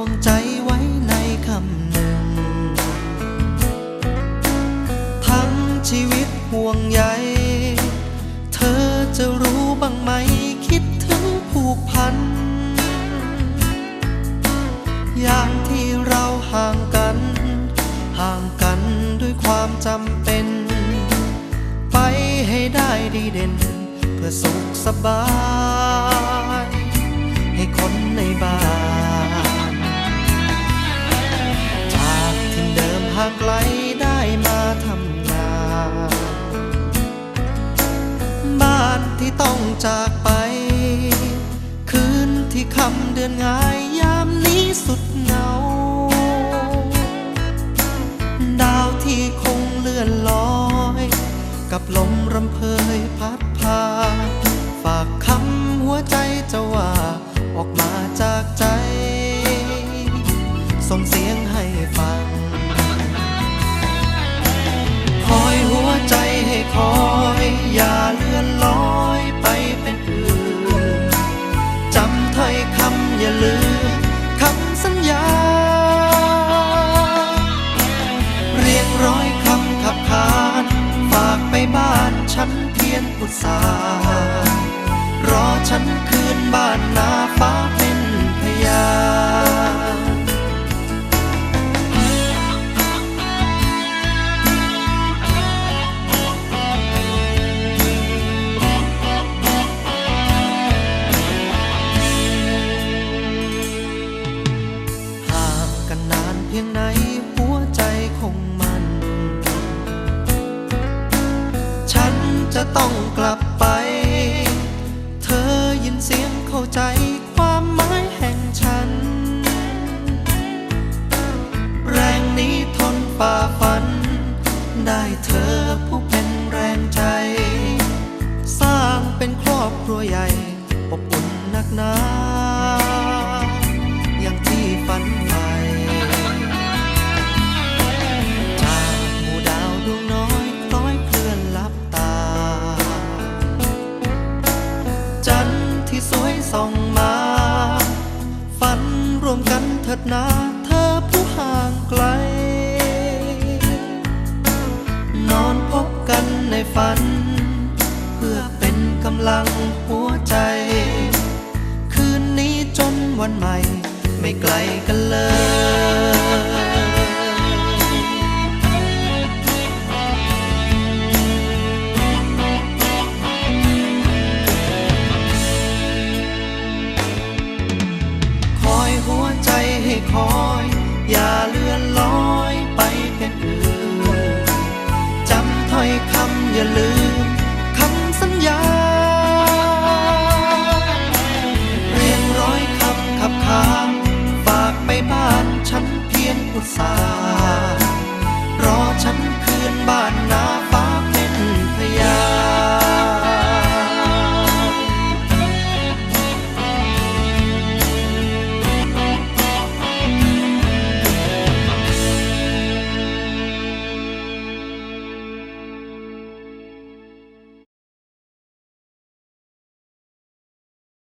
วงใจไว้ในคำหนึ่ง ทั้งชีวิตห่วงใย เธอจะรู้บ้างไหมคิดถึงผูกพัน อย่างที่เราห่างกัน ห่างกันด้วยความจำเป็น ไปให้ได้ดีเด่น เพื่อสุขสบาย ต้องจากไป คืนที่คำเดือนง่ายยามนี้สุดเหงา ดาวที่คงเลื่อนลอย กับลมรำเพยพัดพา ฝากคำหัวใจจะว่า ออกมาจากใจ ส่งเสียงห ฉันเพียรอุตสาห์รอฉันคืนบ้านนาฟ้าเป็นพยานห่างกันนานเพียงไหนหัวใจคงมัน จะต้องกลับไป เธอยินเสียงเข้าใจความหมายแห่งฉัน แรงนี้ทนฝ่าฟัน ได้เธอผู้เป็นแรงใจ สร้างเป็นครอบครัวใหญ่อบอุ่นนักหนา ส่องมา ฝันรวมกันเถิดนาเธอผู้ห่างไกล นอนพบกันในฝัน เพื่อเป็นกำลังหัวใจ คืนนี้จนวันใหม่ ไม่ไกลกันเลย